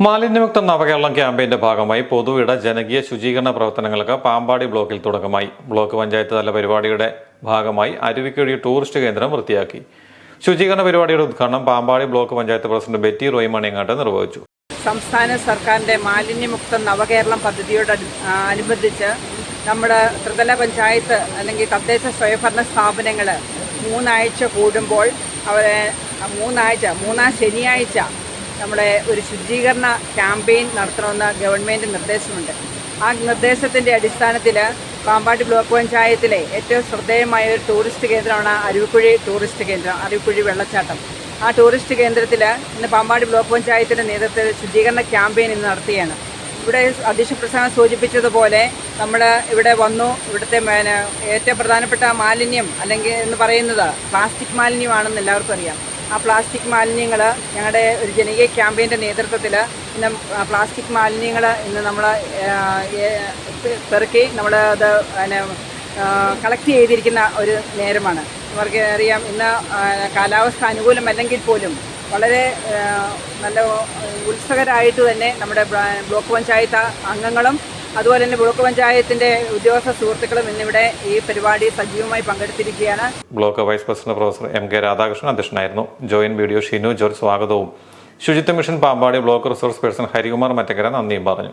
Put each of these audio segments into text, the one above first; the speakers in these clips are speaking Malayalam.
മാലിന്യമുക്ത നവകേരളം ക്യാമ്പയിന്റെ ഭാഗമായി പൊതുവിട ജനകീയ ശുചീകരണ പ്രവർത്തനങ്ങൾക്ക് പാമ്പാടി ബ്ലോക്കിൽ തുടക്കമായി. ബ്ലോക്ക് പഞ്ചായത്ത് തല പരിപാടിയുടെ ഭാഗമായി അരുവിക്കുഴി ടൂറിസ്റ്റ് കേന്ദ്രം വൃത്തിയാക്കി. ശുചീകരണ പരിപാടിയുടെ ഉദ്ഘാടനം പാമ്പാടി ബ്ലോക്ക് പഞ്ചായത്ത് പ്രസിഡന്റ് ബെറ്റി റോയ് മണിയങ്ങാട്ട് നിർവഹിച്ചു. സംസ്ഥാന സർക്കാരിന്റെ മാലിന്യമുക്ത നവകേരളം പദ്ധതിയോട് അനു- അനുബന്ധിച്ച് നമ്മുടെ ത്രിതല പഞ്ചായത്ത് അല്ലെങ്കിൽ തദ്ദേശ സ്വയംഭരണ സ്ഥാപനങ്ങൾ മൂന്നാഴ്ച കൂടുമ്പോൾ അവരെ മൂന്നാഴ്ച മൂന്നാം ശനിയാഴ്ച നമ്മുടെ ഒരു ശുചീകരണ ക്യാമ്പയിൻ നടത്തണമെന്ന ഗവൺമെന്റ് നിർദ്ദേശമുണ്ട്. ആ നിർദ്ദേശത്തിന്റെ അടിസ്ഥാനത്തിൽ പാമ്പാട്ടി ബ്ലോക്ക് പഞ്ചായത്തിലെ ഏറ്റവും ശ്രദ്ധേയമായ ഒരു ടൂറിസ്റ്റ് കേന്ദ്രമാണ് അരുവിക്കുഴി ടൂറിസ്റ്റ് കേന്ദ്രം അരുവിക്കുഴി വെള്ളച്ചാട്ടം. ആ ടൂറിസ്റ്റ് കേന്ദ്രത്തിൽ ഇന്ന് പാമ്പാടി ബ്ലോക്ക് പഞ്ചായത്തിന്റെ നേതൃത്വത്തിൽ ശുചീകരണ ക്യാമ്പയിൻ ഇന്ന് നടത്തുകയാണ്. ഇവിടെ അധ്യക്ഷ പ്രസംഗം സൂചിപ്പിച്ചതുപോലെ നമ്മൾ ഇവിടെ വന്നു ഇവിടുത്തെ ഏറ്റവും പ്രധാനപ്പെട്ട മാലിന്യം അല്ലെങ്കിൽ എന്ന് പറയുന്നത് പ്ലാസ്റ്റിക് മാലിന്യമാണെന്ന് എല്ലാവർക്കും അറിയാം. ആ പ്ലാസ്റ്റിക് മാലിന്യങ്ങൾ ഞങ്ങളുടെ ഒരു ജനകീയ ക്യാമ്പയിന്റെ നേതൃത്വത്തിൽ ഇന്ന് പ്ലാസ്റ്റിക് മാലിന്യങ്ങൾ ഇന്ന് നമ്മൾ പെറുക്കി നമ്മൾ അത് പിന്നെ കളക്ട് ചെയ്തിരിക്കുന്ന ഒരു നേരമാണ്. അവർക്ക് അറിയാം ഇന്ന് കാലാവസ്ഥ അനുകൂലമല്ലെങ്കിൽ പോലും വളരെ നല്ല ഉത്സകരായിട്ട് തന്നെ നമ്മുടെ ബ്ല- ബ്ലോക്ക് പഞ്ചായത്ത് അംഗങ്ങളും അതുപോലെ തന്നെ ബ്ലോക്ക് പഞ്ചായത്തിന്റെ ഉദ്യോഗസ്ഥ സുഹൃത്തുക്കളും ഇന്നിവിടെ ഈ പരിപാടി സജീവമായി പങ്കെടുത്തിരിക്കുകയാണ്. Block vice president professor M K Radhakrishnan അധ്യക്ഷനായിരുന്നു. ജോയിൻ വീഡിയോ ഷിനു ജോർജ് സ്വാഗതവും. ശുചിത്വ mission Pampady block resource person Harikumar Mattakkara നന്ദിയും പറഞ്ഞു.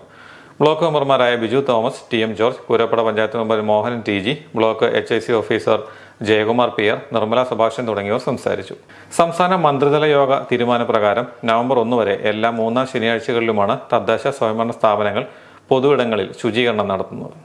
ബ്ലോക്ക് മെമ്പർമാരായ Biju Thomas T M George Purappada panchayat member Mohan T G block H I C officer Jayakumar peer Nirmala Subhashan തുടങ്ങിയവർ സംസാരിച്ചു. സംസ്ഥാന മന്ത്രിതല യോഗ തീരുമാനപ്രകാരം നവംബർ ഒന്ന് വരെ എല്ലാ മൂന്നാം ശനിയാഴ്ചകളിലുമാണ് തദ്ദേശ സ്വയംഭരണ സ്ഥാപനങ്ങൾ പൊതുയിടങ്ങളിൽ ശുചീകരണം നടത്തുന്നത്.